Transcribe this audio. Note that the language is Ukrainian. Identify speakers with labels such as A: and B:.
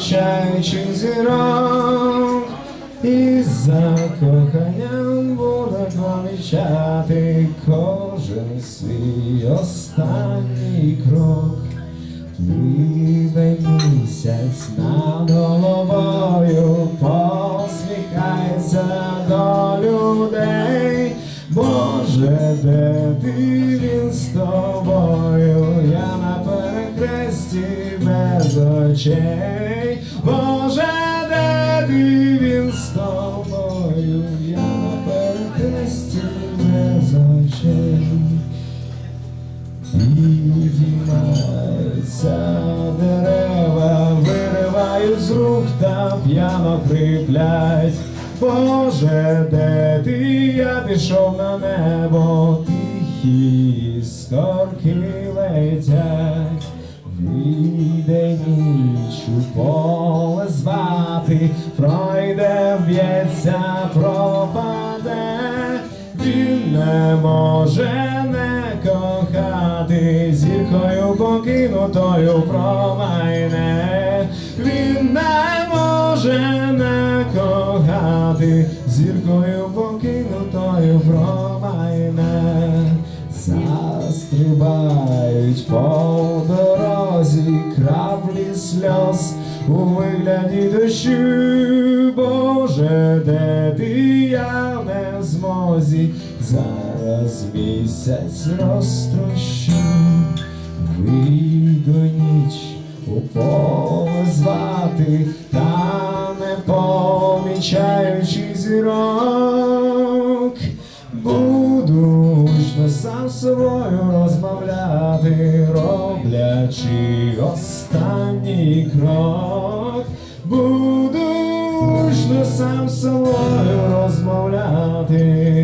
A: зустрічаючих зірок, і закоханням буде помічати кожен свій останній крок. Лівий місяць над головою посміхається до людей, Боже, де ти він з тобою? Я очей. Боже, де ти він з тобою? Я на перехресті без очей. Підіймаються дерева, виривають з рук та п'яно криплять. Боже, де ти я пішов на небо, тихі скорки летять, вийде ніч у поле звати, пройде, в'ється, пропаде, він не може не кохати, зіркою покинутою промайне, він не може не кохати, зіркою покинутою промайне, застрибають по дорозі краплі сльоз у вигляді дощу, Боже, де ти? Я не змозі, зараз місяць розтрощу, вийду ніч у поле та не помічаючи зірок, буду гучно сам собою розмовляти, роблячи останній крок, буду гучно сам собою розмовляти,